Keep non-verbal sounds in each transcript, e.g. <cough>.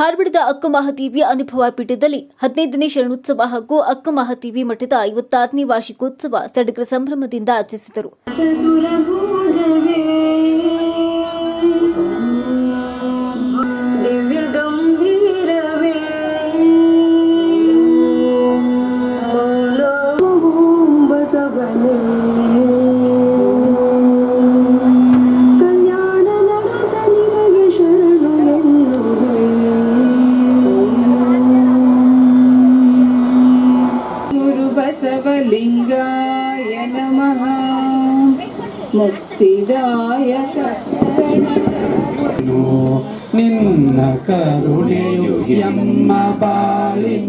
ಧಾರವಾಡದ ಅಕ್ಕ ಮಹಾದೇವಿ ಅನುಭವ ಪೀಠದಲ್ಲಿ ಹದಿನೈದನೇ ಶರಣೋತ್ಸವ ಹಾಗೂ ಅಕ್ಕ ಮಹಾದೇವಿ ಮಠದ ಐವತ್ತಾರನೇ ವಾರ್ಷಿಕೋತ್ಸವ ಸಡಗರ ಸಂಭ್ರಮದಿಂದ ಆಚರಿಸಿದರು.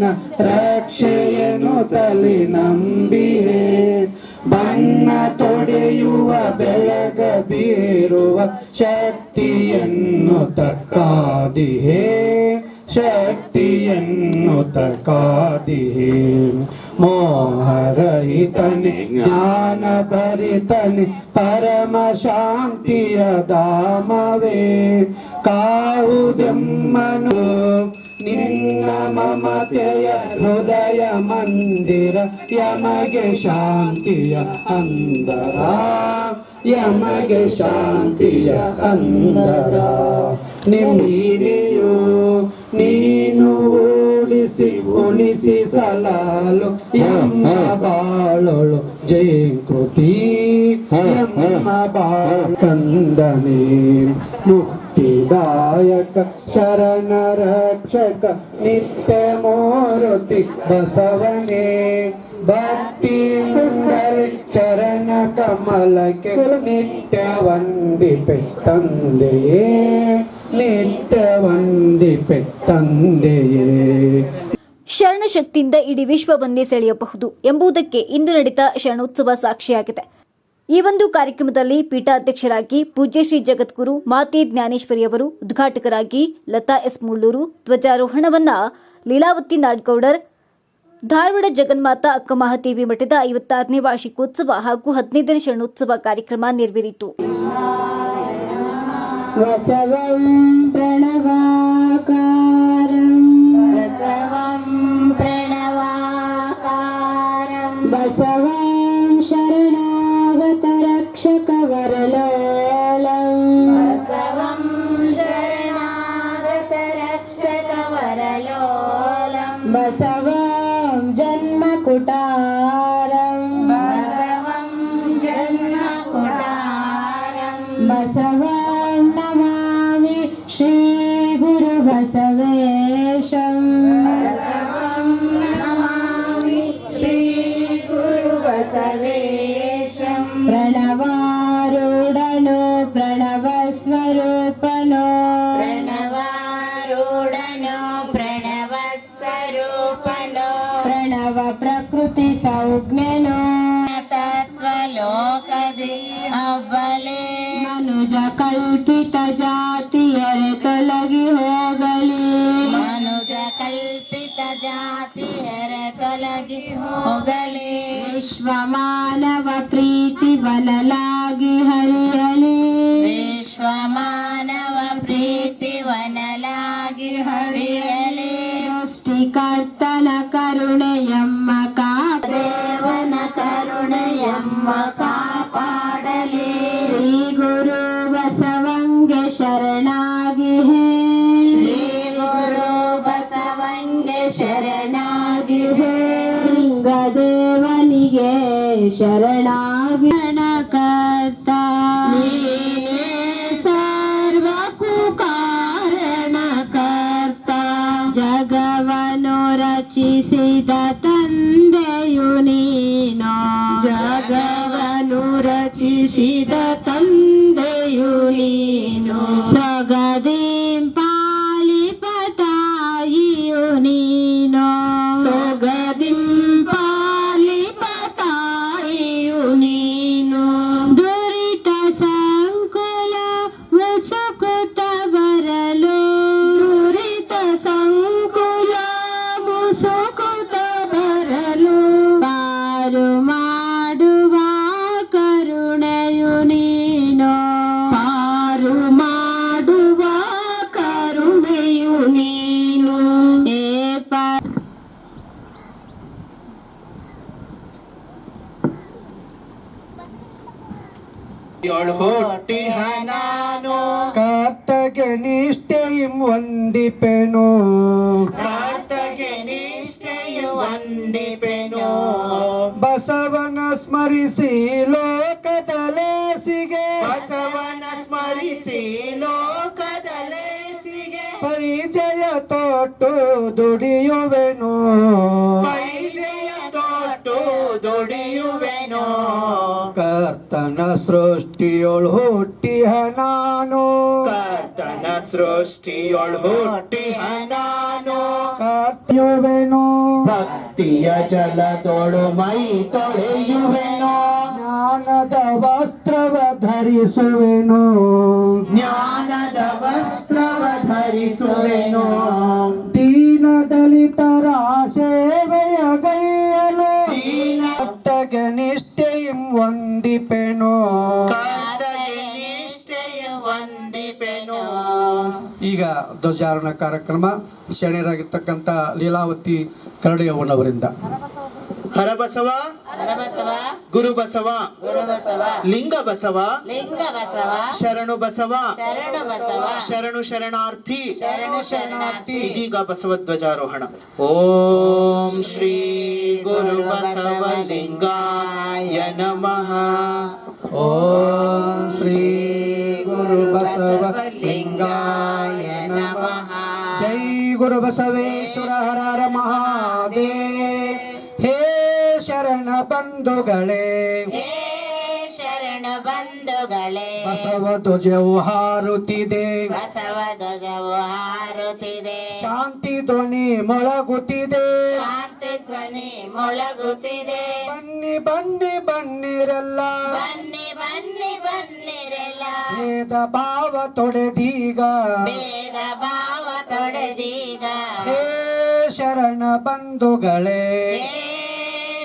ಬಾಳಿನ ರಕ್ಷೆಯನ್ನು ತಲೆ ನಂಬಿಯೇ. ಬಣ್ಣ ತೊಡೆಯುವ ಬೆಳಗ ಬೀರುವ ಶಕ್ತಿಯನ್ನು ತಕ್ಕಾದಿಹೇ ಶಕ್ತಿಯನ್ನು ತಕ್ಕಾದಿಹೇ ಮೋಹರಹಿತನೆ ಜ್ಞಾನ ಭರಿತನೆ ಪರಮ ಶಾಂತಿಯ ಧಾಮವೇ. ಕಾವುದೆಮ್ಮನು ನಿನ್ನ ಮಮತೆಯ ಹೃದಯ ಮಂದಿರ ಯಮಗೆ ಶಾಂತಿಯ ಅಂದರ. ಯಮಗೆ ಶಾಂತಿಯ ಅಂದರ. ನಿಮ್ಮೀನೆಯು ನೀನು ಉಳಿಸಿ ಉಳಿಸಿ ಸಲಾಲು ಎಮ್ಮ ಬಾಳೋಳು ಜಯಂಕೃತಿ ಎಮ್ಮ ಬಾಳ ಕಂದನೆ. ಮುಕ್ತಿದಾಯಕ ಶರಣ ರಕ್ಷಕ ನಿತ್ಯ ಮೂರುತಿ ಬಸವನೇ, ಭಕ್ತಿಯಿಂದಲೇ ಚರಣ ಕಮಲಕ್ಕೆ ನಿತ್ಯ ವಂದಿಪೆ ತಂದೆಯೇ, ನಿತ್ಯ ವಂದಿಪೆ ತಂದೆಯೇ. ಶರಣ ಶಕ್ತಿಯಿಂದ ಇಡೀ ವಿಶ್ವವನ್ನೇ ಸೆಳೆಯಬಹುದು ಎಂಬುದಕ್ಕೆ ಇಂದು ನಡೆದ ಶರಣೋತ್ಸವ ಸಾಕ್ಷಿಯಾಗಿದೆ. ಈ ಒಂದು ಕಾರ್ಯಕ್ರಮದಲ್ಲಿ ಪೀಠಾಧ್ಯಕ್ಷರಾಗಿ ಪೂಜ್ಯ ಶ್ರೀ ಜಗದ್ಗುರು ಮಾತೆ ಜ್ಞಾನೇಶ್ವರಿ ಅವರು ಉದ್ಘಾಟಕರಾಗಿ ಲತಾ ಎಸ್ ಮುಳ್ಳೂರು, ಧ್ವಜಾರೋಹಣವನ್ನ ಲೀಲಾವತಿ ನಾಡ್ಗೌಡರ್, ಧಾರವಾಡ ಜಗನ್ಮಾತಾ ಅಕ್ಕ ಮಹಾದೇವಿ ಮಠದ ಐವತ್ತಾರನೇ ವಾರ್ಷಿಕೋತ್ಸವ ಹಾಗೂ ಹದಿನೈದನೇ ಶರಣೋತ್ಸವ ಕಾರ್ಯಕ್ರಮ ನೆರವೇರಿತು. ಮನುಜ ಕಲ್ಪಿತ ಜಾತಿಯರೆ ತೊಲಗಿ ಹೋಗಲಿ. ಮನುಜ ಕಲ್ಪಿತ ಜಾತಿಯರೆ ತೊಲಗಿ ಹೋಗಲಿ. ವಿಶ್ವ ಮಾನವ ಪ್ರೀತಿ ಬಲಲಾಗಿ ಹರಿಯಲಿ. ರಚಿಸಿದ ತಂದೆಯು ನೀನು. ಜಗವನ್ನು ರಚಿಸಿದ ತಂದೆಯು ನೀನು. ಸಗದಿಂ ಏಳು ಹುಟ್ಟಿ ನಾನು ಕರ್ತಗೆ ನಿಷ್ಠೆയും ವಂದಿಪೆನು. ಕರ್ತಗೆ ನಿಷ್ಠೆಯು ವಂದಿಪೆನು. ಬಸವನ ಸ್ಮರಿಸಿ ಲೋಕದಲೇಸಿಗೆ ಬಸವನ ಸ್ಮರಿಸಿ ಲೋಕದಲೇಸಿಗೆ ಪರಿಚಯ ತೊಟ್ಟು ದುಡಿಯುವೆನು. ಕರ್ತನ ಸೃಷ್ಟಿಯೊಳು ಹುಟ್ಟಿಹ ನಾನು ಕರ್ತನ ಸೃಷ್ಟಿಯೊಳು ಹುಟ್ಟಿಹ ನಾನು ಕರ್ತಯುವೆನು ಭಕ್ತಿಯ ಜಲದೊಳು ಮೈ ತೊಳೆಯುವೆನು ಜ್ಞಾನದ ವಸ್ತ್ರವ ಧರಿಸುವೆನು ಜ್ಞಾನದ ವಸ್ತ್ರವ ಧರಿಸುವೆನು ದೀನ ದಲಿತರ ಧ್ವಜಾರೋಹಣ ಕಾರ್ಯಕ್ರಮ ಶರಣರಾಗಿರ್ತಕ್ಕಂಥ ಲೀಲಾವತಿ ಕರಡಿಯವ್ವನವರಿಂದ ಹರಬಸವ. ಹರಬಸವ. ಗುರುಬಸವ. ಗುರುಬಸವ. ಲಿಂಗ ಬಸವ ಲಿಂಗ ಬಸವ ಶರಣು ಬಸವ ಶರಣು ಬಸವ ಶರಣು ಶರಣಾರ್ಥಿ. ಶರಣು ಶರಣಾರ್ಥಿ. ಇದೀಗ ಬಸವ ಧ್ವಜಾರೋಹಣ. ಓಂ ಶ್ರೀ ಗುರು ಬಸವ ಲಿಂಗಾಯ ನಮಃ. ಓಂ ಶ್ರೀ ಗುರು ಬಸವ ಲಿಂಗಾಯ ಜೈ ಗುರು ಬಸವೇಶ್ವರ ಹರ ಹರ ಮಹಾದೇ ಹೇ ಶರಣ ಬಂಧುಗಳೇ. ಹೇ ಶರಣ ಬಂಧುಗಳೇ. ಬಸವ ಧ್ವಜವು ಹಾರುತ್ತಿದೆ. ಬಸವ ಧ್ವಜವು ಹಾರುತ್ತಿದೆ. ಶಾಂತಿ ಧ್ವನಿ ಮೊಳಗುತ್ತಿದೆ. ಶಾಂತಿ ಧ್ವನಿ ಮೊಳಗುತ್ತಿದೆ. ಬನ್ನಿ ಬನ್ನಿ ಬನ್ನಿರಲ್ಲ. ಬನ್ನಿ ಬನ್ನಿ ಬನ್ನಿರಲ್ಲ. ಭೇದ ಭಾವ ತೊಡೆದೀಗ. ಭೇದ ಭಾವ ತೊಡೆದೀಗ ಹೇ ಶರಣ ಬಂಧುಗಳೇ.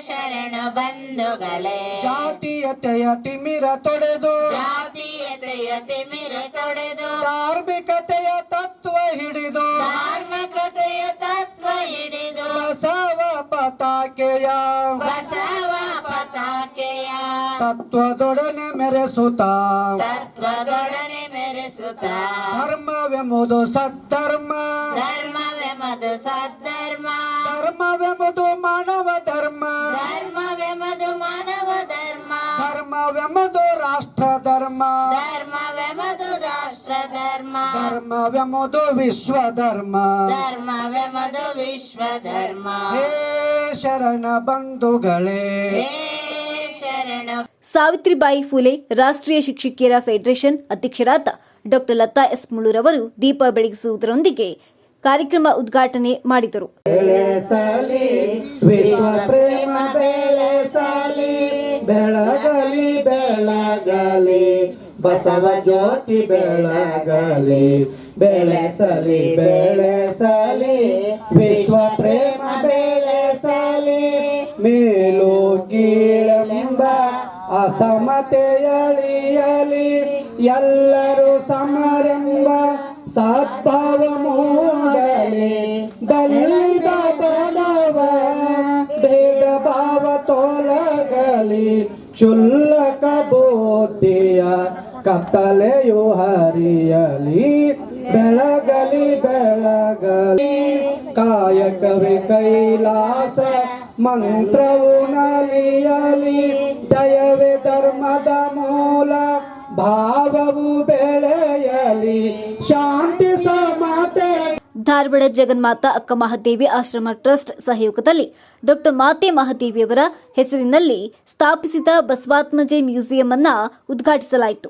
ಶರಣ ಬಂಧುಗಳೇ. ಜಾತೀಯತೆಯ ತಿಮಿರ ತೊಡೆದು. ಜಾತೀಯತೆಯ ತಿಮಿರ ತೊಡೆದು. ಧಾರ್ಮಿಕತೆಯ ತತ್ವ ಹಿಡಿದು. ಧಾರ್ಮಿಕತೆಯ ತತ್ವ ಹಿಡಿದು. ಬಸವ ಪತಾಕೆಯ. ಬಸವ ಪತಾಕೆಯ. ತತ್ವದೊಡನೆ ಮೆರೆಸುತ್ತ. ತತ್ವದೊಡನೆ ಮೆರೆಸುತ್ತ ಧರ್ಮವೆಂಬುದು ಸದ್ಧರ್ಮ ಧರ್ಮವೆಂಬುದು ಸದ್ಧರ್ಮ ಧರ್ಮವೆಂಬುದು ಮಾನವ ಧರ್ಮ ಧರ್ಮವೆಂಬುದು ಮಾನವ ಧರ್ಮ ಧರ್ಮವೆಂಬುದು ರಾಷ್ಟ್ರ ಧರ್ಮ ಧರ್ಮವೆಂಬುದು ರಾಷ್ಟ್ರ ಧರ್ಮ ಧರ್ಮವೆಂಬುದು ವಿಶ್ವ ಧರ್ಮ ಧರ್ಮವೆಂಬುದು ವಿಶ್ವ ಧರ್ಮ ಹೇ ಶರಣ ಬಂಧುಗಳೇ ಹೇ ಶರಣ ಸಾವಿತ್ರಿಬಾಯಿ ಫುಲೆ ರಾಷ್ಟ್ರೀಯ ಶಿಕ್ಷಕಿಯರ ಫೆಡರೇಷನ್ ಅಧ್ಯಕ್ಷರಾದ ಡಾಕ್ಟರ್ ಲತಾ ಎಸ್ ಮುಳುರವರು ದೀಪ ಬೆಳಗಿಸುವುದರೊಂದಿಗೆ ಕಾರ್ಯಕ್ರಮ ಉದ್ಘಾಟನೆ ಮಾಡಿದರು. ಬಸವ ಜ್ಯೋತಿ ಬೆಳಗಲಿ. ಬೆಳೆಸಲಿ ಬೆಳೆಸಲಿ ವಿಶ್ವ ಪ್ರೇಮ ಬೆಳೆಸಲಿ ಮೇಲು ಅಸಮತೆಯಳಿಯಲಿ ಎಲ್ಲರೂ ಸಮರೆಂಬ ಸದ್ಭಾವ ಮೂಡಲಿ ದಲಿತ ಬಡವ ಭೇದ ಭಾವ ತೊಲಗಲಿ ಚುಲ್ಲಕ ಬುದ್ಧಿಯ ಕತ್ತಲೆಯು ಹರಿಯಲಿ ಬೆಳಗಲಿ ಬೆಳಗಲಿ ಕಾಯಕವೇ ಕೈಲಾಸ ಮಂತ್ರವು ಧಾರವಾಡ ಜಗನ್ಮಾತಾ ಅಕ್ಕ ಮಹಾದೇವಿ ಆಶ್ರಮ ಟ್ರಸ್ಟ್ ಸಹಯೋಗದಲ್ಲಿ ಡಾಕ್ಟರ್ ಮಾತೆ ಮಹಾದೇವಿಯವರ ಹೆಸರಿನಲ್ಲಿ ಸ್ಥಾಪಿಸಿದ ಬಸವಾತ್ಮಜೆ ಮ್ಯೂಸಿಯಂ ಅನ್ನ ಉದ್ಘಾಟಿಸಲಾಯಿತು.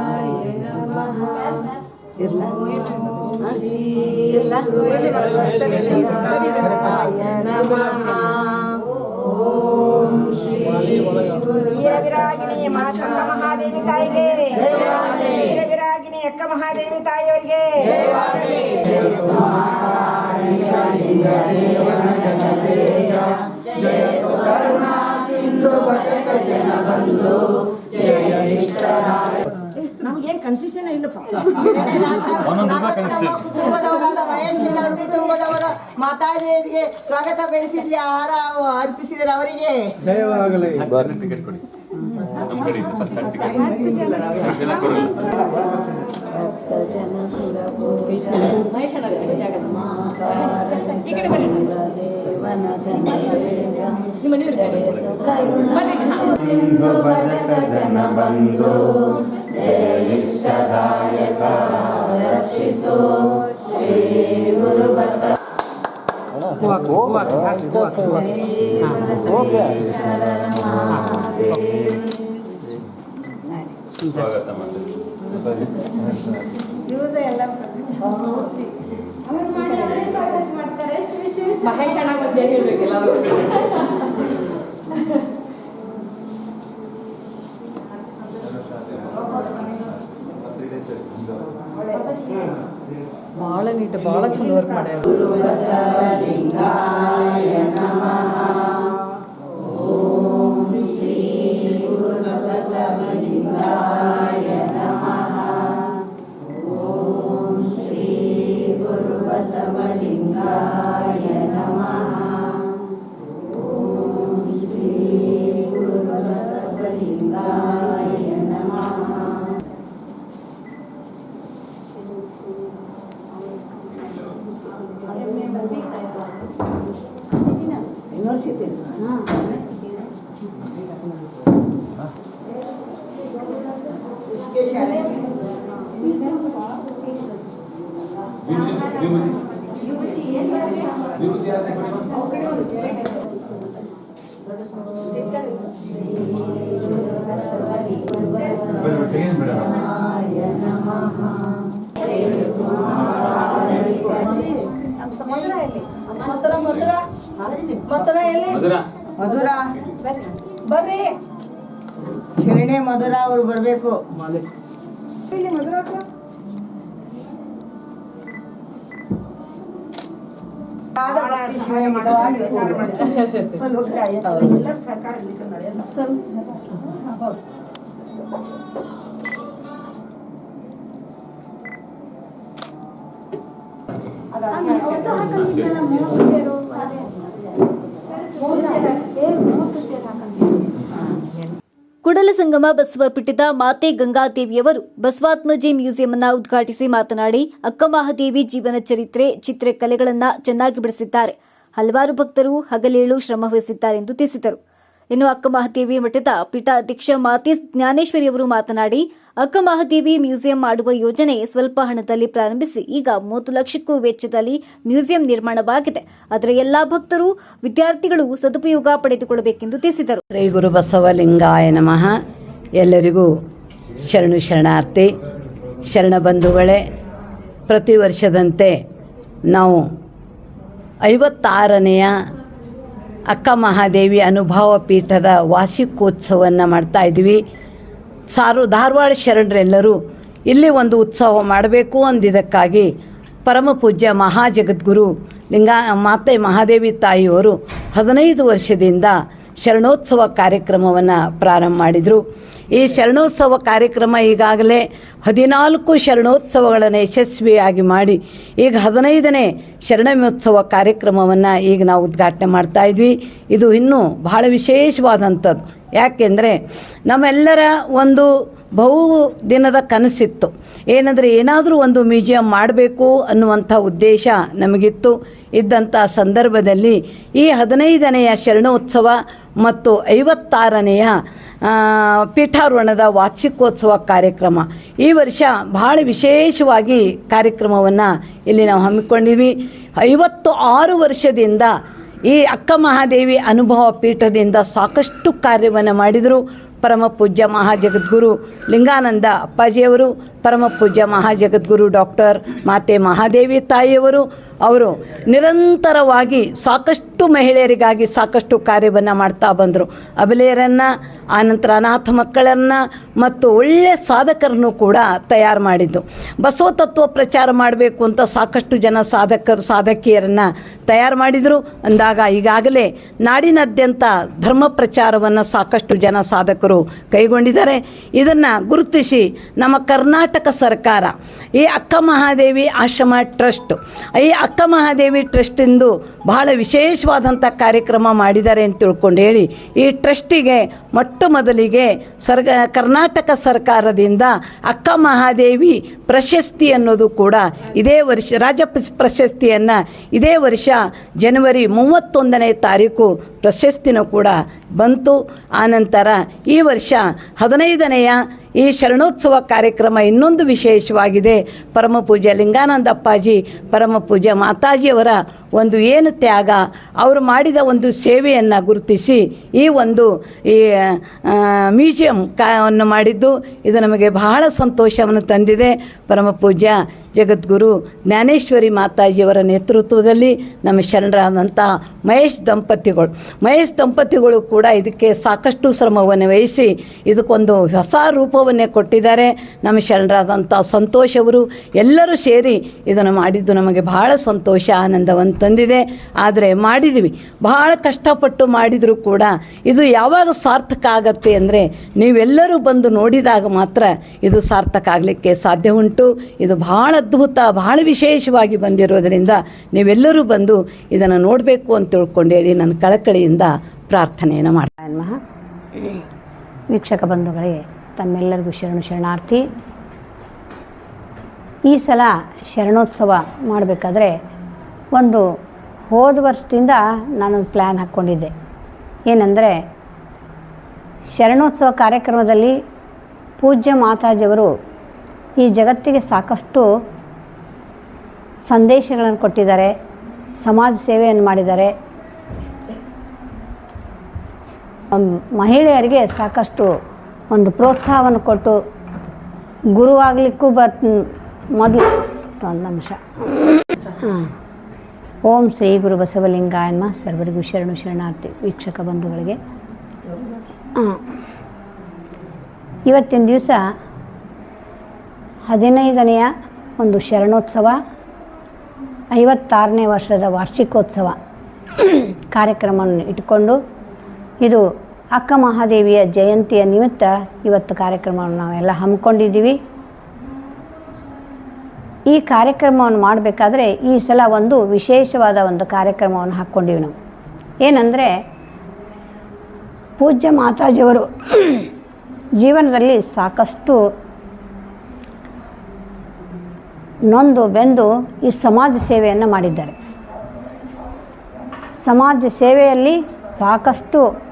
ఓం శ్రీ వీరవిరాగిణి మనసంగ మహాదేవి తాయిగేరే వీరవిరాగిణి యొక్క మహాదేవి తాయోర్గే జయ కరుణా సింధు భజక జన బంధు ಕನ್ಸೆಷನ್ ಇಲ್ಲಪ್ಪ ಕುಟುಂಬದವರಾದ ಕುಟುಂಬದವರ ಮಾತಾಜಿಯರಿಗೆ ಸ್ವಾಗತ ಬಯಸಿದ್ಲಿ ಆಹಾರ ಅರ್ಪಿಸಿದರೆ ಅವರಿಗೆ. ಜಯವಾಗಲಿ <laughs> ಮಹೇಶ್ ಅಣ್ಣ ಹೇಳ್ಬೇಕು ಹೇಳ್ಬೇಕಿಲ್ಲ ಭಾಳ ನೀಟ್ ಭಾಳ ಚಂದ ವರ್ಕ್ ಮಾಡ್ಯಾರ ಬರ್ರಿ. ಶಿರಣೆ ಮಧುರ ಅವರು ಬರಬೇಕು. ಭಕ್ತಿ ಶಿವನ ಹಿತವಾಗಿರ್ಬೋದು. ಎಲ್ಲ ಸರ್ಕಾರ ಕುಡಲ ಸಂಗಮ ಬಸವ ಪೀಠದ ಮಾತೆ ಗಂಗಾದೇವಿಯವರು ಬಸವಾತ್ಮಜಿ ಮ್ಯೂಸಿಯಂ ಅನ್ನು ಉದ್ಘಾಟಿಸಿ ಮಾತನಾಡಿ ಅಕ್ಕಮಹಾದೇವಿ ಜೀವನ ಚರಿತ್ರೆ, ಚಿತ್ರಕಲೆಗಳನ್ನು ಚೆನ್ನಾಗಿ ಬಿಡಿಸಿದ್ದಾರೆ. ಹಲವಾರು ಭಕ್ತರು ಹಗಲೇಳು ಶ್ರಮವಹಿಸಿದ್ದಾರೆ ಎಂದು ತಿಳಿಸಿದರು. ಇನ್ನು ಅಕ್ಕ ಮಹಾದೇವಿ ಮಠದ ಪೀಠಾಧ್ಯಕ್ಷ ಮಾತಿ ಜ್ಞಾನೇಶ್ವರಿಯವರು ಮಾತನಾಡಿ ಅಕ್ಕ ಮಹಾದೇವಿ ಮ್ಯೂಸಿಯಂ ಮಾಡುವ ಯೋಜನೆ ಸ್ವಲ್ಪ ಹಣದಲ್ಲಿ ಪ್ರಾರಂಭಿಸಿ, ಈಗ ಮೂವತ್ತು ಲಕ್ಷಕ್ಕೂ ವೆಚ್ಚದಲ್ಲಿ ಮ್ಯೂಸಿಯಂ ನಿರ್ಮಾಣವಾಗಿದೆ. ಅದರ ಎಲ್ಲಾ ಭಕ್ತರು, ವಿದ್ಯಾರ್ಥಿಗಳು ಸದುಪಯೋಗ ಪಡೆದುಕೊಳ್ಳಬೇಕೆಂದು ತಿಳಿಸಿದರು. ಶ್ರೀ ಗುರು ಬಸವಲಿಂಗಾಯ ನಮಃ. ಎಲ್ಲರಿಗೂ ಶರಣು ಶರಣಾರ್ಥಿ, ಶರಣ ಬಂಧುಗಳೇ, ಪ್ರತಿ ವರ್ಷದಂತೆ ನಾವು ಐವತ್ತಾರನೆಯ ಅಕ್ಕ ಮಹಾದೇವಿ ಅನುಭವ ಪೀಠದ ವಾರ್ಷಿಕೋತ್ಸವವನ್ನು ಮಾಡ್ತಾ ಇದ್ವಿ. ಸಾರು ಧಾರವಾಡ ಶರಣರೆಲ್ಲರೂ ಇಲ್ಲಿ ಒಂದು ಉತ್ಸವ ಮಾಡಬೇಕು ಅಂದಿದ್ದಕ್ಕಾಗಿ ಪರಮ ಪೂಜ್ಯ ಮಹಾಜಗದ್ಗುರು ಲಿಂಗ ಮಾತೆ ಮಹಾದೇವಿ ತಾಯಿಯವರು ಹದಿನೈದು ವರ್ಷದಿಂದ ಶರಣೋತ್ಸವ ಕಾರ್ಯಕ್ರಮವನ್ನು ಪ್ರಾರಂಭ ಮಾಡಿದರು. ಈ ಶರಣೋತ್ಸವ ಕಾರ್ಯಕ್ರಮ ಈಗಾಗಲೇ ಹದಿನಾಲ್ಕು ಶರಣೋತ್ಸವಗಳನ್ನು ಯಶಸ್ವಿಯಾಗಿ ಮಾಡಿ, ಈಗ ಹದಿನೈದನೇ ಶರಣಮೋತ್ಸವ ಕಾರ್ಯಕ್ರಮವನ್ನು ಈಗ ನಾವು ಉದ್ಘಾಟನೆ ಮಾಡ್ತಾ ಇದ್ವಿ. ಇದು ಇನ್ನೂ ಬಹಳ ವಿಶೇಷವಾದಂಥದ್ದು. ಯಾಕೆಂದರೆ ನಮ್ಮೆಲ್ಲರ ಒಂದು ಬಹು ದಿನದ ಕನಸಿತ್ತು. ಏನಂದರೆ ಏನಾದರೂ ಒಂದು ಮ್ಯೂಸಿಯಂ ಮಾಡಬೇಕು ಅನ್ನುವಂಥ ಉದ್ದೇಶ ನಮಗಿತ್ತು. ಇದ್ದಂಥ ಸಂದರ್ಭದಲ್ಲಿ ಈ ಹದಿನೈದನೆಯ ಶರಣೋತ್ಸವ ಮತ್ತು ಐವತ್ತಾರನೆಯ ಪೀಠಾರೋಹಣದ ವಾರ್ಷಿಕೋತ್ಸವ ಕಾರ್ಯಕ್ರಮ. ಈ ವರ್ಷ ಭಾಳ ವಿಶೇಷವಾಗಿ ಕಾರ್ಯಕ್ರಮವನ್ನು ಇಲ್ಲಿ ನಾವು ಹಮ್ಮಿಕೊಂಡಿದ್ವಿ. ಐವತ್ತು ಆರು ವರ್ಷದಿಂದ ಈ ಅಕ್ಕ ಮಹಾದೇವಿ ಅನುಭವ ಪೀಠದಿಂದ ಸಾಕಷ್ಟು ಕಾರ್ಯವನ್ನು ಮಾಡಿದರು. ಪರಮ ಪೂಜ್ಯ ಮಹಾಜಗದ್ಗುರು ಲಿಂಗಾನಂದ ಅಪ್ಪಾಜಿಯವರು, ಪರಮ ಪೂಜ್ಯ ಮಹಾಜಗದ್ಗುರು ಡಾಕ್ಟರ್ ಮಾತೆ ಮಹಾದೇವಿ ತಾಯಿಯವರು, ಅವರು ನಿರಂತರವಾಗಿ ಸಾಕಷ್ಟು ಮಹಿಳೆಯರಿಗಾಗಿ ಸಾಕಷ್ಟು ಕಾರ್ಯವನ್ನು ಮಾಡ್ತಾ ಬಂದರು. ಅಬಲೆಯರನ್ನು ಆನಂತರ ಅನಾಥ ಮಕ್ಕಳನ್ನು ಮತ್ತು ಒಳ್ಳೆಯ ಸಾಧಕರನ್ನು ಕೂಡ ತಯಾರು ಮಾಡಿದ್ದು. ಬಸವ ತತ್ವ ಪ್ರಚಾರ ಮಾಡಬೇಕು ಅಂತ ಸಾಕಷ್ಟು ಜನ ಸಾಧಕರು, ಸಾಧಕಿಯರನ್ನು ತಯಾರು ಮಾಡಿದರು. ಅಂದಾಗ ಈಗಾಗಲೇ ನಾಡಿನಾದ್ಯಂತ ಧರ್ಮ ಪ್ರಚಾರವನ್ನು ಸಾಕಷ್ಟು ಜನ ಸಾಧಕರು ಕೈಗೊಂಡಿದ್ದಾರೆ. ಇದನ್ನು ಗುರುತಿಸಿ ನಮ್ಮ ಕರ್ನಾಟಕ ಸರ್ಕಾರ, ಈ ಅಕ್ಕ ಮಹಾದೇವಿ ಆಶ್ರಮ ಟ್ರಸ್ಟ್, ಈ ಅಕ್ಕ ಮಹಾದೇವಿ ಟ್ರಸ್ಟಿಂದು ಬಹಳ ವಿಶೇಷವಾದಂಥ ಕಾರ್ಯಕ್ರಮ ಮಾಡಿದ್ದಾರೆ ಅಂತ ತಿಳ್ಕೊಂಡು ಹೇಳಿ, ಈ ಟ್ರಸ್ಟಿಗೆ ಮೊಟ್ಟ ಮೊದಲಿಗೆ ಸರ್ಗ, ಕರ್ನಾಟಕ ಸರ್ಕಾರದಿಂದ ಅಕ್ಕ ಮಹಾದೇವಿ ಪ್ರಶಸ್ತಿ ಅನ್ನೋದು ಕೂಡ ಇದೇ ವರ್ಷ ರಾಜ ಪ್ರಶ್- ಪ್ರಶಸ್ತಿಯನ್ನು ಇದೇ ವರ್ಷ ಜನವರಿ ಮೂವತ್ತೊಂದನೇ ತಾರೀಕು ಪ್ರಶಸ್ತಿನೂ ಕೂಡ ಬಂತು. ಆನಂತರ ಈ ವರ್ಷ ಹದಿನೈದನೆಯ ಈ ಶರಣೋತ್ಸವ ಕಾರ್ಯಕ್ರಮ ಇನ್ನೊಂದು ವಿಶೇಷವಾಗಿದೆ. ಪರಮ ಪೂಜ್ಯ ಲಿಂಗಾನಂದ ಅಪ್ಪಾಜಿ ಪರಮ ಪೂಜ್ಯ ಮಾತಾಜಿಯವರ ಒಂದು ಏನು ತ್ಯಾಗ, ಅವರು ಮಾಡಿದ ಒಂದು ಸೇವೆಯನ್ನು ಗುರುತಿಸಿ ಈ ಒಂದು ಈ ಮ್ಯೂಸಿಯಂ ಕಾವನ್ನು ಮಾಡಿದ್ದು ಇದು ನಮಗೆ ಬಹಳ ಸಂತೋಷವನ್ನು ತಂದಿದೆ. ಪರಮ ಪೂಜ್ಯ ಜಗದ್ಗುರು ಜ್ಞಾನೇಶ್ವರಿ ಮಾತಾಜಿಯವರ ನೇತೃತ್ವದಲ್ಲಿ ನಮ್ಮ ಶರಣರಾದಂಥ ಮಹೇಶ್ ದಂಪತಿಗಳು. ಮಹೇಶ್ ದಂಪತಿಗಳು ಕೂಡ ಇದಕ್ಕೆ ಸಾಕಷ್ಟು ಶ್ರಮವನ್ನು ವಹಿಸಿ ಇದಕ್ಕೊಂದು ಹೊಸ ರೂಪವನ್ನೇ ಕೊಟ್ಟಿದ್ದಾರೆ. ನಮ್ಮ ಶರಣರಾದಂಥ ಸಂತೋಷ ಅವರು ಎಲ್ಲರೂ ಸೇರಿ ಇದನ್ನು ಮಾಡಿದ್ದು ನಮಗೆ ಬಹಳ ಸಂತೋಷ, ಆನಂದವನ್ನು ತಂದಿದೆ. ಆದರೆ ಮಾಡಿದ್ವಿ ಬಹಳ ಕಷ್ಟಪಟ್ಟು ಮಾಡಿದರೂ ಕೂಡ ಇದು ಯಾವಾಗ ಸಾರ್ಥಕ ಆಗತ್ತೆ ಅಂದರೆ ನೀವೆಲ್ಲರೂ ಬಂದು ನೋಡಿದಾಗ ಮಾತ್ರ ಇದು ಸಾರ್ಥಕ ಆಗಲಿಕ್ಕೆ ಸಾಧ್ಯ ಉಂಟು. ಇದು ಬಹಳ ಅದ್ಭುತ, ಬಹಳ ವಿಶೇಷವಾಗಿ ಬಂದಿರೋದರಿಂದ ನೀವೆಲ್ಲರೂ ಬಂದು ಇದನ್ನು ನೋಡಬೇಕು ಅಂತ ತಿಳ್ಕೊಂಡು ಹೇಳಿ ನನ್ನ ಕಳಕಳಿಯಿಂದ ಪ್ರಾರ್ಥನೆಯನ್ನು ಮಾಡ್ತಾ ವೀಕ್ಷಕ ಬಂಧುಗಳಿಗೆ ತಮ್ಮೆಲ್ಲರಿಗೂ ಶರಣು ಶರಣಾರ್ಥಿ. ಈ ಸಲ ಶರಣೋತ್ಸವ ಮಾಡಬೇಕಾದ್ರೆ ಒಂದು ಹೋದ ವರ್ಷದಿಂದ ನಾನೊಂದು ಪ್ಲ್ಯಾನ್ ಹಾಕ್ಕೊಂಡಿದ್ದೆ. ಏನಂದರೆ ಶರಣೋತ್ಸವ ಕಾರ್ಯಕ್ರಮದಲ್ಲಿ ಪೂಜ್ಯ ಮಾತಾಜಿಯವರು ಈ ಜಗತ್ತಿಗೆ ಸಾಕಷ್ಟು ಸಂದೇಶಗಳನ್ನು ಕೊಟ್ಟಿದ್ದಾರೆ, ಸಮಾಜ ಸೇವೆಯನ್ನು ಮಾಡಿದ್ದಾರೆ. ಮಹಿಳೆಯರಿಗೆ ಸಾಕಷ್ಟು ಒಂದು ಪ್ರೋತ್ಸಾಹವನ್ನು ಕೊಟ್ಟು ಗುರುವಾಗಲಿಕ್ಕೂ ಬತ್ ಮೊದಲು ಒಂದು ನಿಮಿಷ ಹಾಂ ಓಂ ಶ್ರೀ ಗುರು ಬಸವಲಿಂಗಾಯನ್ಮ ಸರ್ವರಿಗೂ ಶರಣು ಶರಣಾರ್ಥಿ ವೀಕ್ಷಕ ಬಂಧುಗಳಿಗೆ. ಇವತ್ತಿನ ದಿವಸ ಹದಿನೈದನೆಯ ಒಂದು ಶರಣೋತ್ಸವ, ಐವತ್ತಾರನೇ ವರ್ಷದ ವಾರ್ಷಿಕೋತ್ಸವ. ಕಾರ್ಯಕ್ರಮವನ್ನು ಇಟ್ಟುಕೊಂಡು ಇದು ಅಕ್ಕ ಮಹಾದೇವಿಯ ಜಯಂತಿಯ ನಿಮಿತ್ತ ಇವತ್ತು ಕಾರ್ಯಕ್ರಮವನ್ನು ನಾವೆಲ್ಲ ಹಮ್ಮಿಕೊಂಡಿದ್ದೀವಿ. ಈ ಕಾರ್ಯಕ್ರಮವನ್ನು ಮಾಡಬೇಕಾದ್ರೆ ಈ ಸಲ ಒಂದು ವಿಶೇಷವಾದ ಒಂದು ಕಾರ್ಯಕ್ರಮವನ್ನು ಹಾಕ್ಕೊಂಡಿವಿ ನಾವು. ಏನಂದರೆ, ಪೂಜ್ಯ ಮಾತಾಜಿಯವರು ಜೀವನದಲ್ಲಿ ಸಾಕಷ್ಟು ನೊಂದು ಬೆಂದು ಈ ಸಮಾಜ ಸೇವೆಯನ್ನು ಮಾಡಿದ್ದಾರೆ. ಸಮಾಜ ಸೇವೆಯಲ್ಲಿ ಸಾಕಷ್ಟು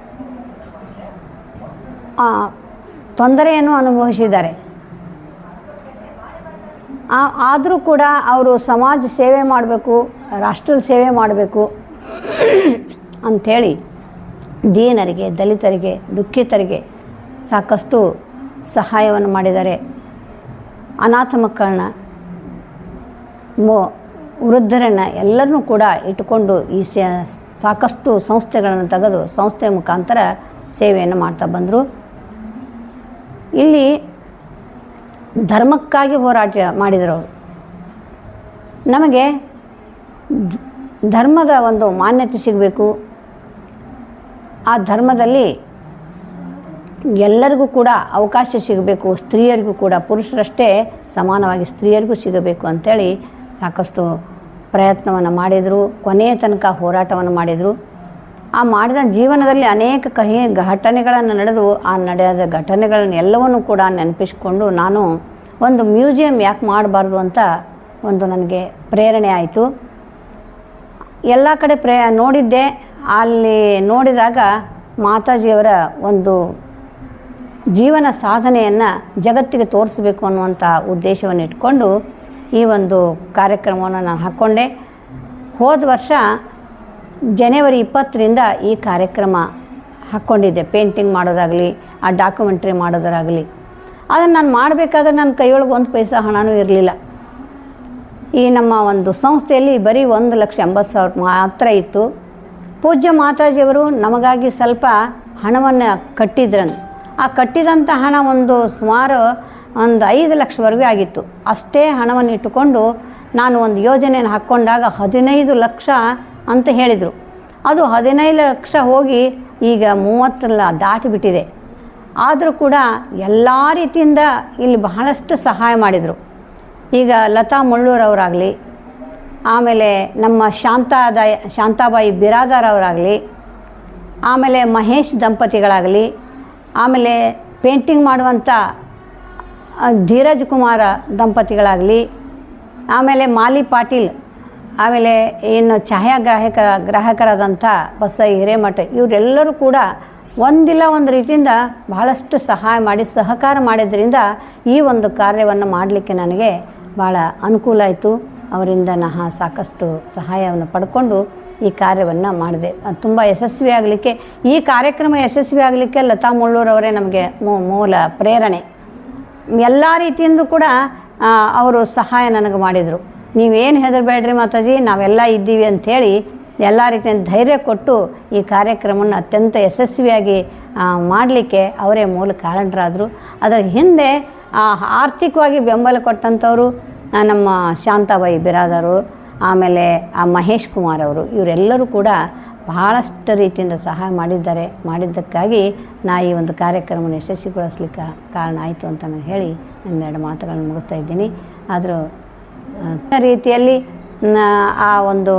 ತೊಂದರೆಯನ್ನು ಅನುಭವಿಸಿದ್ದಾರೆ. ಆದರೂ ಕೂಡ ಅವರು ಸಮಾಜ ಸೇವೆ ಮಾಡಬೇಕು, ರಾಷ್ಟ್ರದ ಸೇವೆ ಮಾಡಬೇಕು ಅಂಥೇಳಿ ದೀನರಿಗೆ, ದಲಿತರಿಗೆ, ದುಃಖಿತರಿಗೆ ಸಾಕಷ್ಟು ಸಹಾಯವನ್ನು ಮಾಡಿದ್ದಾರೆ. ಅನಾಥ ಮಕ್ಕಳನ್ನ, ಮೋ, ವೃದ್ಧರನ್ನು ಎಲ್ಲರನ್ನೂ ಕೂಡ ಇಟ್ಟುಕೊಂಡು ಈ ಸಾಕಷ್ಟು ಸಂಸ್ಥೆಗಳನ್ನು ತೆಗೆದು ಸಂಸ್ಥೆ ಮುಖಾಂತರ ಸೇವೆಯನ್ನು ಮಾಡ್ತಾ ಬಂದರು. ಇಲ್ಲಿ ಧರ್ಮಕ್ಕಾಗಿ ಹೋರಾಟ ಮಾಡಿದರು ಅವರು. ನಮಗೆ ಧರ್ಮದ ಒಂದು ಮಾನ್ಯತೆ ಸಿಗಬೇಕು. ಆ ಧರ್ಮದಲ್ಲಿ ಎಲ್ಲರಿಗೂ ಕೂಡ ಅವಕಾಶ ಸಿಗಬೇಕು. ಸ್ತ್ರೀಯರಿಗೂ ಕೂಡ, ಪುರುಷರಷ್ಟೇ ಸಮಾನವಾಗಿ ಸ್ತ್ರೀಯರಿಗೂ ಸಿಗಬೇಕು ಅಂಥೇಳಿ ಸಾಕಷ್ಟು ಪ್ರಯತ್ನವನ್ನು ಮಾಡಿದರು. ಕೊನೆಯ ತನಕ ಹೋರಾಟವನ್ನು ಮಾಡಿದರು. ಆ ಮಾಡಿದ ಜೀವನದಲ್ಲಿ ಅನೇಕ ಕಹಿ ಘಟನೆಗಳನ್ನು ನಡೆದು, ಆ ನಡೆದ ಘಟನೆಗಳನ್ನು ಎಲ್ಲವನ್ನೂ ಕೂಡ ನೆನಪಿಸ್ಕೊಂಡು ನಾನು ಒಂದು ಮ್ಯೂಸಿಯಂ ಯಾಕೆ ಮಾಡಬಾರ್ದು ಅಂತ ಒಂದು ನನಗೆ ಪ್ರೇರಣೆ ಆಯಿತು. ಎಲ್ಲ ಕಡೆ ಪ್ರೇ ನೋಡಿದ್ದೆ. ಅಲ್ಲಿ ನೋಡಿದಾಗ ಮಾತಾಜಿಯವರ ಒಂದು ಜೀವನ ಸಾಧನೆಯನ್ನು ಜಗತ್ತಿಗೆ ತೋರಿಸಬೇಕು ಅನ್ನುವಂಥ ಉದ್ದೇಶವನ್ನು ಇಟ್ಕೊಂಡು ಈ ಒಂದು ಕಾರ್ಯಕ್ರಮವನ್ನು ನಾನು ಹಾಕ್ಕೊಂಡೆ ಹೋದ ವರ್ಷ ಜನವರಿ ಇಪ್ಪತ್ತರಿಂದ ಈ ಕಾರ್ಯಕ್ರಮ ಹಾಕ್ಕೊಂಡಿದ್ದೆ. ಪೇಂಟಿಂಗ್ ಮಾಡೋದಾಗಲಿ, ಆ ಡಾಕ್ಯುಮೆಂಟ್ರಿ ಮಾಡೋದಾಗಲಿ ಅದನ್ನು ನಾನು ಮಾಡಬೇಕಾದ್ರೆ ನನ್ನ ಕೈಯೊಳಗೆ ಒಂದು ಪೈಸ ಹಣನೂ ಇರಲಿಲ್ಲ. ಈ ನಮ್ಮ ಒಂದು ಸಂಸ್ಥೆಯಲ್ಲಿ ಬರೀ ಒಂದು ಲಕ್ಷ ಎಂಬತ್ತು ಸಾವಿರ ಮಾತ್ರ ಇತ್ತು. ಪೂಜ್ಯ ಮಾತಾಜಿಯವರು ನಮಗಾಗಿ ಸ್ವಲ್ಪ ಹಣವನ್ನು ಕಟ್ಟಿದ್ರಂತೆ. ಆ ಕಟ್ಟಿದಂಥ ಹಣ ಒಂದು ಸುಮಾರು ಒಂದು ಐದು ಲಕ್ಷವರೆಗೂ ಆಗಿತ್ತು. ಅಷ್ಟೇ ಹಣವನ್ನು ಇಟ್ಟುಕೊಂಡು ನಾನು ಒಂದು ಯೋಜನೆಯನ್ನು ಹಾಕ್ಕೊಂಡಾಗ ಹದಿನೈದು ಲಕ್ಷ ಅಂತ ಹೇಳಿದರು. ಅದು ಹದಿನೈದು ಲಕ್ಷ ಹೋಗಿ ಈಗ ಮೂವತ್ತಲ್ಲ ದಾಟಿಬಿಟ್ಟಿದೆ. ಆದರೂ ಕೂಡ ಎಲ್ಲ ರೀತಿಯಿಂದ ಇಲ್ಲಿ ಬಹಳಷ್ಟು ಸಹಾಯ ಮಾಡಿದರು. ಈಗ ಲತಾ ಮುಳ್ಳೂರವರಾಗಲಿ ಆಮೇಲೆ ನಮ್ಮ ಶಾಂತಾದಾಯ, ಶಾಂತಾಬಾಯಿ ಬಿರಾದಾರ್ ಅವರಾಗಲಿ ಆಮೇಲೆ ಮಹೇಶ್ ದಂಪತಿಗಳಾಗಲಿ, ಆಮೇಲೆ ಪೇಂಟಿಂಗ್ ಮಾಡುವಂಥ ಧೀರಜ್ ಕುಮಾರ ದಂಪತಿಗಳಾಗಲಿ, ಆಮೇಲೆ ಮಾಲಿ ಪಾಟೀಲ್ ಆಮೇಲೆ ಏನು ಛಾಯಾಗ್ರಾಹಕರ ಗ್ರಾಹಕರಾದಂಥ ಬಸೈ ಹಿರೇಮಠ, ಇವರೆಲ್ಲರೂ ಕೂಡ ಒಂದಿಲ್ಲ ಒಂದು ರೀತಿಯಿಂದ ಬಹಳಷ್ಟು ಸಹಾಯ ಮಾಡಿ, ಸಹಕಾರ ಮಾಡಿದ್ರಿಂದ ಈ ಒಂದು ಕಾರ್ಯವನ್ನು ಮಾಡಲಿಕ್ಕೆ ನನಗೆ ಭಾಳ ಅನುಕೂಲ ಆಯಿತು. ಅವರಿಂದ ನಾ ಸಾಕಷ್ಟು ಸಹಾಯವನ್ನು ಪಡ್ಕೊಂಡು ಈ ಕಾರ್ಯವನ್ನು ಮಾಡಿದೆ. ತುಂಬ ಯಶಸ್ವಿ ಆಗಲಿಕ್ಕೆ, ಈ ಕಾರ್ಯಕ್ರಮ ಯಶಸ್ವಿ ಆಗಲಿಕ್ಕೆ ಲತಾ ಮುಳ್ಳೂರವರೇ ನಮಗೆ ಮೂಲ ಪ್ರೇರಣೆ. ಎಲ್ಲ ರೀತಿಯಿಂದ ಕೂಡ ಅವರು ಸಹಾಯ ನನಗೆ ಮಾಡಿದರು. ನೀವೇನು ಹೆದರಬೇಡ್ರಿ ಮಾತಾಜಿ, ನಾವೆಲ್ಲ ಇದ್ದೀವಿ ಅಂಥೇಳಿ ಎಲ್ಲ ರೀತಿಯ ಧೈರ್ಯ ಕೊಟ್ಟು ಈ ಕಾರ್ಯಕ್ರಮವನ್ನು ಅತ್ಯಂತ ಯಶಸ್ವಿಯಾಗಿ ಮಾಡಲಿಕ್ಕೆ ಅವರೇ ಮೂಲ ಕಾರಣರಾದರು. ಅದರ ಹಿಂದೆ ಆರ್ಥಿಕವಾಗಿ ಬೆಂಬಲ ಕೊಟ್ಟಂಥವರು ನಮ್ಮ ಶಾಂತಾಬಾಯಿ ಬಿರಾದರು ಆಮೇಲೆ, ಆ, ಮಹೇಶ್ ಕುಮಾರ್ ಅವರು, ಇವರೆಲ್ಲರೂ ಕೂಡ ಬಹಳಷ್ಟು ರೀತಿಯಿಂದ ಸಹಾಯ ಮಾಡಿದ್ದಾರೆ. ಮಾಡಿದ್ದಕ್ಕಾಗಿ ನಾ ಈ ಒಂದು ಕಾರ್ಯಕ್ರಮವನ್ನು ಯಶಸ್ವಿಗೊಳಿಸ್ಲಿಕ್ಕೆ ಕಾರಣ ಆಯಿತು ಅಂತ ನಾನು ಹೇಳಿ ನನ್ನ ಎರಡು ಮಾತುಗಳನ್ನು ಮುಗಿಸ್ತಾ ಇದ್ದೀನಿ. ಆದರೂ ರೀತಿಯಲ್ಲಿ ಆ ಒಂದು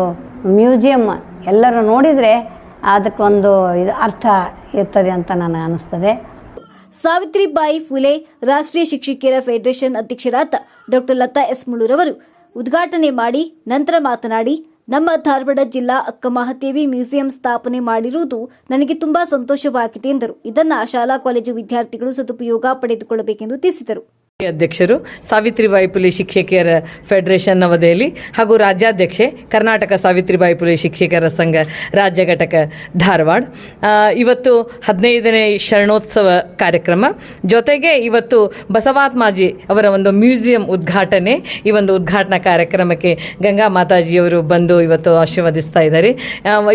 ಮ್ಯೂಸಿಯಂ ಎಲ್ಲರೂ ನೋಡಿದರೆ ಅದಕ್ಕೊಂದು ಇದು ಅರ್ಥ ಇರ್ತದೆ ಅಂತ ನನಗೆ ಅನಿಸ್ತದೆ. ಸಾವಿತ್ರಿಬಾಯಿ ಫುಲೆ, ರಾಷ್ಟ್ರೀಯ ಶಿಕ್ಷಕಿಯರ ಫೆಡರೇಷನ್ ಅಧ್ಯಕ್ಷರಾದ ಡಾಕ್ಟರ್ ಲತಾ ಎಸ್ ಮುಳುರವರು ಉದ್ಘಾಟನೆ ಮಾಡಿ ನಂತರ ಮಾತನಾಡಿ, ನಮ್ಮ ಧಾರವಾಡ ಜಿಲ್ಲಾ ಅಕ್ಕಮಹಾದೇವಿ ಮ್ಯೂಸಿಯಂ ಸ್ಥಾಪನೆ ಮಾಡಿರುವುದು ನನಗೆ ತುಂಬಾ ಸಂತೋಷವಾಗಿದೆ ಎಂದರು. ಇದನ್ನು ಶಾಲಾ, ಕಾಲೇಜು ವಿದ್ಯಾರ್ಥಿಗಳು ಸದುಪಯೋಗ ಪಡೆದುಕೊಳ್ಳಬೇಕೆಂದು ತಿಳಿಸಿದರು. ಅಧ್ಯಕ್ಷರು ಸಾವಿತ್ರಿಬಾಯಿ ಪುಲೆ ಶಿಕ್ಷಕಿಯರ ಫೆಡರೇಷನ್ ನವದೆಹಲಿ ಹಾಗೂ ರಾಜ್ಯಾಧ್ಯಕ್ಷೆ ಕರ್ನಾಟಕ ಸಾವಿತ್ರಿಬಾಯಿ ಪುಲೆ ಶಿಕ್ಷಕರ ಸಂಘ ರಾಜ್ಯ ಘಟಕ ಧಾರವಾಡ. ಇವತ್ತು ಹದಿನೈದನೇ ಶರಣೋತ್ಸವ ಕಾರ್ಯಕ್ರಮ. ಜೊತೆಗೆ ಇವತ್ತು ಬಸವಾತ್ಮಾಜಿ ಅವರ ಒಂದು ಮ್ಯೂಸಿಯಂ ಉದ್ಘಾಟನೆ, ಈ ಒಂದು ಉದ್ಘಾಟನಾ ಕಾರ್ಯಕ್ರಮಕ್ಕೆ ಗಂಗಾ ಮಾತಾಜಿಯವರು ಬಂದು ಇವತ್ತು ಆಶೀರ್ವದಿಸ್ತಾ ಇದ್ದಾರೆ.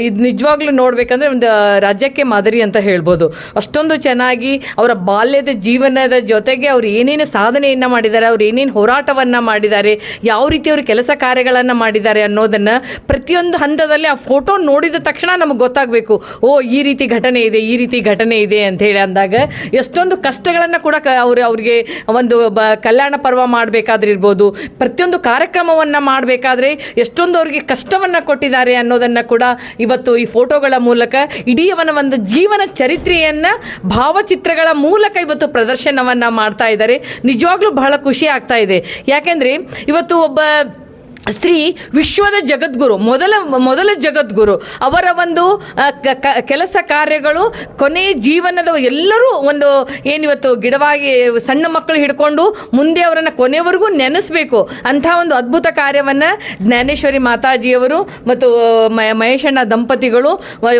ಇದು ನಿಜವಾಗ್ಲೂ ನೋಡಬೇಕಂದ್ರೆ ಒಂದು ರಾಜ್ಯಕ್ಕೆ ಮಾದರಿ ಅಂತ ಹೇಳ್ಬೋದು. ಅಷ್ಟೊಂದು ಚೆನ್ನಾಗಿ ಅವರ ಬಾಲ್ಯದ ಜೀವನದ ಜೊತೆಗೆ ಅವರು ಏನೇನು ಸಾಧನೆಯನ್ನು ಮಾಡಿದ್ದಾರೆ, ಅವ್ರು ಏನೇನು ಹೋರಾಟವನ್ನು ಮಾಡಿದ್ದಾರೆ, ಯಾವ ರೀತಿ ಅವರು ಕೆಲಸ ಕಾರ್ಯಗಳನ್ನು ಮಾಡಿದ್ದಾರೆ ಅನ್ನೋದನ್ನು ಪ್ರತಿಯೊಂದು ಹಂತದಲ್ಲಿ ಆ ಫೋಟೋ ನೋಡಿದ ತಕ್ಷಣ ನಮಗೆ ಗೊತ್ತಾಗಬೇಕು. ಓ, ಈ ರೀತಿ ಘಟನೆ ಇದೆ, ಈ ರೀತಿ ಘಟನೆ ಇದೆ ಅಂತ ಹೇಳಿ ಅಂದಾಗ ಎಷ್ಟೊಂದು ಕಷ್ಟಗಳನ್ನು ಕೂಡ ಕ ಅವರು ಅವರಿಗೆ ಒಂದು ಬ, ಕಲ್ಯಾಣ ಪರ್ವ ಮಾಡಬೇಕಾದ್ರೆ ಇರ್ಬೋದು, ಪ್ರತಿಯೊಂದು ಕಾರ್ಯಕ್ರಮವನ್ನು ಮಾಡಬೇಕಾದ್ರೆ ಎಷ್ಟೊಂದು ಅವರಿಗೆ ಕಷ್ಟವನ್ನು ಕೊಟ್ಟಿದ್ದಾರೆ ಅನ್ನೋದನ್ನು ಕೂಡ ಇವತ್ತು ಈ ಫೋಟೋಗಳ ಮೂಲಕ ಇಡೀ ಅವನ ಒಂದು ಜೀವನ ಚರಿತ್ರೆಯನ್ನು ಭಾವಚಿತ್ರಗಳ ಮೂಲಕ ಇವತ್ತು ಪ್ರದರ್ಶನವನ್ನು ಮಾಡ್ತಾ ಇದ್ದಾರೆ. ನಿಜವಾಗ್ಲೂ ಬಹಳ ಖುಷಿ ಆಗ್ತಾ ಇದೆ. ಯಾಕೆಂದರೆ ಇವತ್ತು ಒಬ್ಬ ಸ್ತ್ರೀ ವಿಶ್ವದ ಜಗದ್ಗುರು, ಮೊದಲ ಮೊದಲ ಜಗದ್ಗುರು. ಅವರ ಒಂದು ಕೆಲಸ ಕಾರ್ಯಗಳು, ಕೊನೆ ಜೀವನದ ಎಲ್ಲರೂ ಒಂದು ಏನಿವತ್ತು ಗಿಡವಾಗಿ ಸಣ್ಣ ಮಕ್ಕಳು ಹಿಡ್ಕೊಂಡು ಮುಂದೆ ಅವರನ್ನು ಕೊನೆವರೆಗೂ ನೆನೆಸಬೇಕು. ಅಂಥ ಒಂದು ಅದ್ಭುತ ಕಾರ್ಯವನ್ನು ಜ್ಞಾನೇಶ್ವರಿ ಮಾತಾಜಿಯವರು ಮತ್ತು ಮಹೇಶಣ್ಣ ದಂಪತಿಗಳು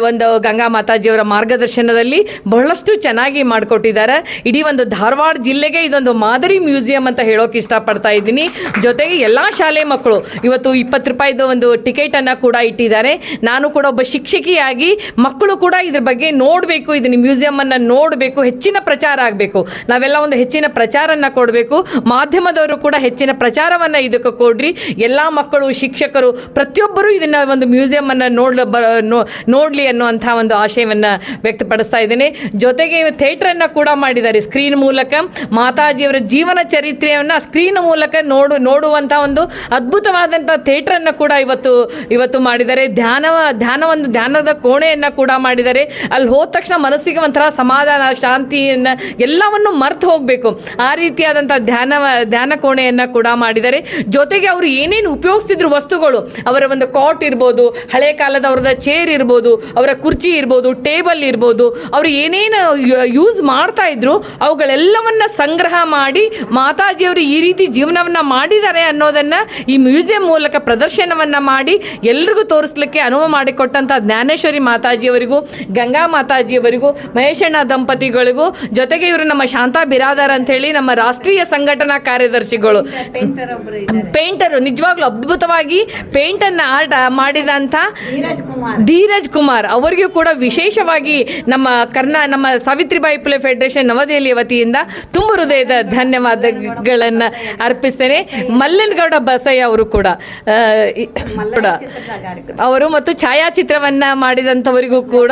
ಒಂದು ಗಂಗಾ ಮಾತಾಜಿಯವರ ಮಾರ್ಗದರ್ಶನದಲ್ಲಿ ಬಹಳಷ್ಟು ಚೆನ್ನಾಗಿ ಮಾಡಿಕೊಟ್ಟಿದ್ದಾರೆ. ಇಡೀ ಒಂದು ಧಾರವಾಡ ಜಿಲ್ಲೆಗೆ ಇದೊಂದು ಮಾದರಿ ಮ್ಯೂಸಿಯಂ ಅಂತ ಹೇಳೋಕೆ ಇಷ್ಟಪಡ್ತಾ ಇದ್ದೀನಿ. ಜೊತೆಗೆ ಎಲ್ಲ ಶಾಲೆ ಮಕ್ಕಳು ಇವತ್ತು ಇಪ್ಪತ್ತು ರೂಪಾಯಿದು ಒಂದು ಟಿಕೆಟನ್ನು ಕೂಡ ಇಟ್ಟಿದ್ದಾರೆ. ನಾನು ಕೂಡ ಒಬ್ಬ ಶಿಕ್ಷಕಿಯಾಗಿ ಮಕ್ಕಳು ಕೂಡ ಇದ್ರ ಬಗ್ಗೆ ನೋಡಬೇಕು ಇದನ್ನ ಮ್ಯೂಸಿಯಮನ್ನು ನೋಡಬೇಕು, ಹೆಚ್ಚಿನ ಪ್ರಚಾರ ಆಗಬೇಕು. ನಾವೆಲ್ಲ ಒಂದು ಹೆಚ್ಚಿನ ಪ್ರಚಾರನ ಕೊಡಬೇಕು. ಮಾಧ್ಯಮದವರು ಕೂಡ ಹೆಚ್ಚಿನ ಪ್ರಚಾರವನ್ನು ಇದಕ್ಕೆ ಕೊಡ್ರಿ. ಎಲ್ಲ ಮಕ್ಕಳು, ಶಿಕ್ಷಕರು, ಪ್ರತಿಯೊಬ್ಬರು ಇದನ್ನ ಒಂದು ಮ್ಯೂಸಿಯಮನ್ನು ನೋಡ್ಲ, ಬ ನೋಡ್ಲಿ ಅನ್ನುವಂಥ ಒಂದು ಆಶಯವನ್ನು ವ್ಯಕ್ತಪಡಿಸ್ತಾ ಇದ್ದೇನೆ. ಜೊತೆಗೆ ಥಿಯೇಟ್ರನ್ನು ಕೂಡ ಮಾಡಿದ್ದಾರೆ ಸ್ಕ್ರೀನ್ ಮೂಲಕ. ಮಾತಾಜಿಯವರ ಜೀವನ ಚರಿತ್ರೆಯನ್ನು ಸ್ಕ್ರೀನ್ ಮೂಲಕ ನೋಡು, ನೋಡುವಂಥ ಒಂದು ಅದ್ಭುತವಾದ ಆದಂಥ ಥಿಯೇಟ್ರನ್ನು ಕೂಡ ಇವತ್ತು ಇವತ್ತು ಮಾಡಿದ್ದಾರೆ. ಧ್ಯಾನ ಧ್ಯಾನ ಒಂದು ಧ್ಯಾನದ ಕೋಣೆಯನ್ನು ಕೂಡ ಮಾಡಿದ್ದಾರೆ. ಅಲ್ಲಿ ಹೋದ ತಕ್ಷಣ ಮನಸ್ಸಿಗೆ ಒಂಥರ ಸಮಾಧಾನ, ಶಾಂತಿಯನ್ನು ಎಲ್ಲವನ್ನು ಮರ್ತು ಹೋಗಬೇಕು. ಆ ರೀತಿಯಾದಂಥ ಧ್ಯಾನ ಧ್ಯಾನ ಕೋಣೆಯನ್ನು ಕೂಡ ಮಾಡಿದ್ದಾರೆ. ಜೊತೆಗೆ ಅವರು ಏನೇನು ಉಪಯೋಗಿಸ್ತಿದ್ರು ವಸ್ತುಗಳು, ಅವರ ಒಂದು ಕಾಟ್ ಇರ್ಬೋದು, ಹಳೆ ಕಾಲದ ಅವರದ ಚೇರ್ ಇರ್ಬೋದು, ಅವರ ಕುರ್ಚಿ ಇರ್ಬೋದು, ಟೇಬಲ್ ಇರ್ಬೋದು, ಅವರು ಏನೇನು ಯೂಸ್ ಮಾಡ್ತಾ ಇದ್ರು, ಅವುಗಳೆಲ್ಲವನ್ನ ಸಂಗ್ರಹ ಮಾಡಿ ಮಾತಾಜಿಯವರು ಈ ರೀತಿ ಜೀವನವನ್ನ ಮಾಡಿದ್ದಾರೆ ಅನ್ನೋದನ್ನ ಈ ಮ್ಯೂಸಿಯಂ ಮೂಲಕ ಪ್ರದರ್ಶನವನ್ನ ಮಾಡಿ ಎಲ್ರಿಗೂ ತೋರಿಸ್ಲಿಕ್ಕೆ ಅನುವು ಮಾಡಿಕೊಟ್ಟಂಥ ಜ್ಞಾನೇಶ್ವರಿ ಮಾತಾಜಿಯವರಿಗೂ ಗಂಗಾ ಮಾತಾಜಿಯವರಿಗೂ ಮಹೇಶಣ್ಣ ದಂಪತಿಗಳಿಗೂ ಜೊತೆಗೆ ಇವರು ನಮ್ಮ ಶಾಂತಾ ಬಿರಾದಾರ್ ಅಂತ ಹೇಳಿ ನಮ್ಮ ರಾಷ್ಟ್ರೀಯ ಸಂಘಟನಾ ಕಾರ್ಯದರ್ಶಿಗಳು. ಪೇಂಟರು ನಿಜವಾಗ್ಲೂ ಅದ್ಭುತವಾಗಿ ಪೇಂಟ್ ಅನ್ನ ಆರ್ಟ್ ಮಾಡಿದಂತ ಧೀರಜ್ ಕುಮಾರ್. ಅವರಿಗೂ ಕೂಡ ವಿಶೇಷವಾಗಿ ನಮ್ಮ ಕರ್ನಾ ನಮ್ಮ ಸಾವಿತ್ರಿಬಾಯಿ ಪುಲೆ ಫೆಡರೇಷನ್ ನವದೆಹಲಿಯ ವತಿಯಿಂದ ತುಂಬ ಹೃದಯದ ಧನ್ಯವಾದಗಳನ್ನು ಅರ್ಪಿಸ್ತೇನೆ. ಮಲ್ಲನಗೌಡ ಬಸಯ್ಯ ಅವರು ಕೂಡ. ಅವರು ಮತ್ತು ಛಾಯಾಚಿತ್ರವನ್ನ ಮಾಡಿದಂಥವರಿಗೂ ಕೂಡ,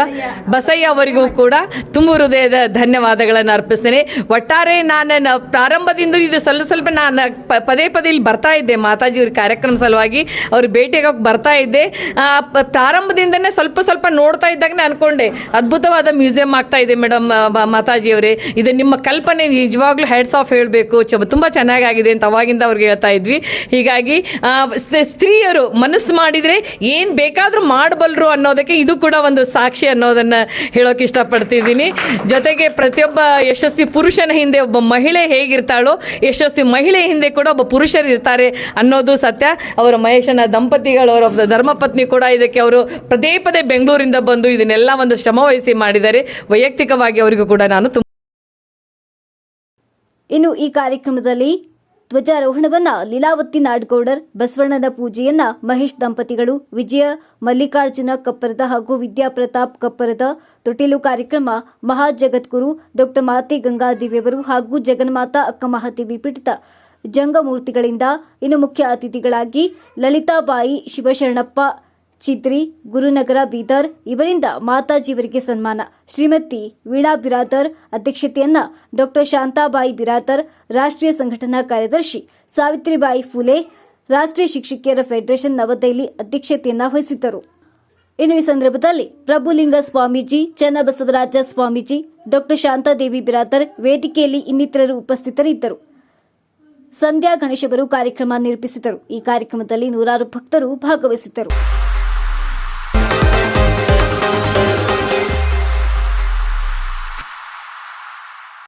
ಬಸಯ್ಯ ಅವರಿಗೂ ಕೂಡ ತುಂಬ ಹೃದಯದ ಧನ್ಯವಾದಗಳನ್ನು ಅರ್ಪಿಸ್ತೇನೆ. ಒಟ್ಟಾರೆ ನಾನು ಪ್ರಾರಂಭದಿಂದ ಇದು ಸ್ವಲ್ಪ ಸ್ವಲ್ಪ ನಾನು ಪದೇ ಪದೇ ಇಲ್ಲಿ ಬರ್ತಾ ಇದ್ದೆ. ಮಾತಾಜಿ ಅವ್ರ ಕಾರ್ಯಕ್ರಮ ಸಲುವಾಗಿ ಅವ್ರ ಭೇಟಿಯಾಗೋಕೆ ಬರ್ತಾ ಇದ್ದೆ. ಪ್ರಾರಂಭದಿಂದನೇ ಸ್ವಲ್ಪ ಸ್ವಲ್ಪ ನೋಡ್ತಾ ಇದ್ದಾಗ ಅನ್ಕೊಂಡೆ, ಅದ್ಭುತವಾದ ಮ್ಯೂಸಿಯಂ ಆಗ್ತಾ ಇದೆ ಮೇಡಮ್ ಮಾತಾಜಿ ಅವರೇ. ಇದು ನಿಮ್ಮ ಕಲ್ಪನೆ, ನಿಜವಾಗ್ಲೂ ಹೆಡ್ಸ್ ಆಫ್ ಹೇಳಬೇಕು. ತುಂಬ ಚೆನ್ನಾಗಾಗಿದೆ ಅಂತ ಅವಾಗಿಂದ ಅವ್ರಿಗೆ ಹೇಳ್ತಾ ಇದ್ವಿ. ಹೀಗಾಗಿ ಸ್ತ್ರೀಯರು ಮನಸ್ಸು ಮಾಡಿದರೆ ಏನು ಬೇಕಾದರೂ ಮಾಡಬಲ್ಲರು ಅನ್ನೋದಕ್ಕೆ ಇದು ಕೂಡ ಒಂದು ಸಾಕ್ಷಿ ಅನ್ನೋದನ್ನು ಹೇಳೋಕೆ ಇಷ್ಟಪಡ್ತಿದ್ದೀನಿ. ಜೊತೆಗೆ ಪ್ರತಿಯೊಬ್ಬ ಯಶಸ್ವಿ ಪುರುಷನ ಹಿಂದೆ ಒಬ್ಬ ಮಹಿಳೆ ಹೇಗಿರ್ತಾಳೋ, ಯಶಸ್ವಿ ಮಹಿಳೆ ಹಿಂದೆ ಕೂಡ ಒಬ್ಬ ಪುರುಷರು ಇರ್ತಾರೆ ಅನ್ನೋದು ಸತ್ಯ. ಅವರ ಮಹೇಶನ ದಂಪತಿಗಳು, ಅವರ ಧರ್ಮಪತ್ನಿ ಕೂಡ ಇದಕ್ಕೆ ಅವರು ಪದೇ ಪದೇ ಬೆಂಗಳೂರಿಂದ ಬಂದು ಇದನ್ನೆಲ್ಲ ಒಂದು ಶ್ರಮವಹಿಸಿ ಮಾಡಿದ್ದಾರೆ. ವೈಯಕ್ತಿಕವಾಗಿ ಅವರಿಗೂ ಕೂಡ ನಾನು ಇನ್ನು ಈ ಕಾರ್ಯಕ್ರಮದಲ್ಲಿ ಧ್ವಜಾರೋಹಣವನ್ನ ಲೀಲಾವತಿ ನಾಡ್ಗೌಡರ್, ಬಸವಣ್ಣನ ಪೂಜೆಯನ್ನ ಮಹೇಶ್ ದಂಪತಿಗಳು, ವಿಜಯ ಮಲ್ಲಿಕಾರ್ಜುನ ಕಪ್ಪರದ ಹಾಗೂ ವಿದ್ಯಾಪ್ರತಾಪ್ ಕಪ್ಪರದ ತೊಟ್ಟಿಲು ಕಾರ್ಯಕ್ರಮ ಮಹಾಜಗದ್ಗುರು ಡಾಕ್ಟರ್ ಮಾತೆ ಗಂಗಾದೇವಿಯವರು ಹಾಗೂ ಜಗನ್ಮಾತಾ ಅಕ್ಕ ಮಹಾದೇವಿ ಪೀಠದ ಜಂಗಮೂರ್ತಿಗಳಿಂದ ಇನ್ನು ಮುಖ್ಯ ಅತಿಥಿಗಳಾಗಿ ಲಲಿತಾಬಾಯಿ ಶಿವಶರಣಪ್ಪ ಚಿತ್ರಿ ಗುರುನಗರ, ಬೀದರ್ ಇವರಿಂದ ಮಾತಾಜಿಯವರಿಗೆ ಸನ್ಮಾನ. ಶ್ರೀಮತಿ ವೀಣಾ ಬಿರಾದರ್ ಅಧ್ಯಕ್ಷತೆಯನ್ನ ಡಾಕ್ಟರ್ ಶಾಂತಾಬಾಯಿ ಬಿರಾದರ್, ರಾಷ್ಟ್ರೀಯ ಸಂಘಟನಾ ಕಾರ್ಯದರ್ಶಿ ಸಾವಿತ್ರಿಬಾಯಿ ಫುಲೆ, ರಾಷ್ಟ್ರೀಯ ಶಿಕ್ಷಕಿಯರ ಫೆಡರೇಷನ್ ನವದೆಹಲಿ ಅಧ್ಯಕ್ಷತೆಯನ್ನ ವಹಿಸಿದ್ದರು. ಇನ್ನು ಈ ಸಂದರ್ಭದಲ್ಲಿ ಪ್ರಭುಲಿಂಗ ಸ್ವಾಮೀಜಿ, ಚನ್ನಬಸವರಾಜ ಸ್ವಾಮೀಜಿ, ಡಾಕ್ಟರ್ ಶಾಂತಾದೇವಿ ಬಿರಾದರ್ ವೇದಿಕೆಯಲ್ಲಿ ಇನ್ನಿತರರು ಉಪಸ್ಥಿತರಿದ್ದರು. ಸಂಧ್ಯಾ ಗಣೇಶ್ ಅವರು ಕಾರ್ಯಕ್ರಮ ನಿರೂಪಿಸಿದರು. ಈ ಕಾರ್ಯಕ್ರಮದಲ್ಲಿ ನೂರಾರು ಭಕ್ತರು ಭಾಗವಹಿಸಿದ್ದರು.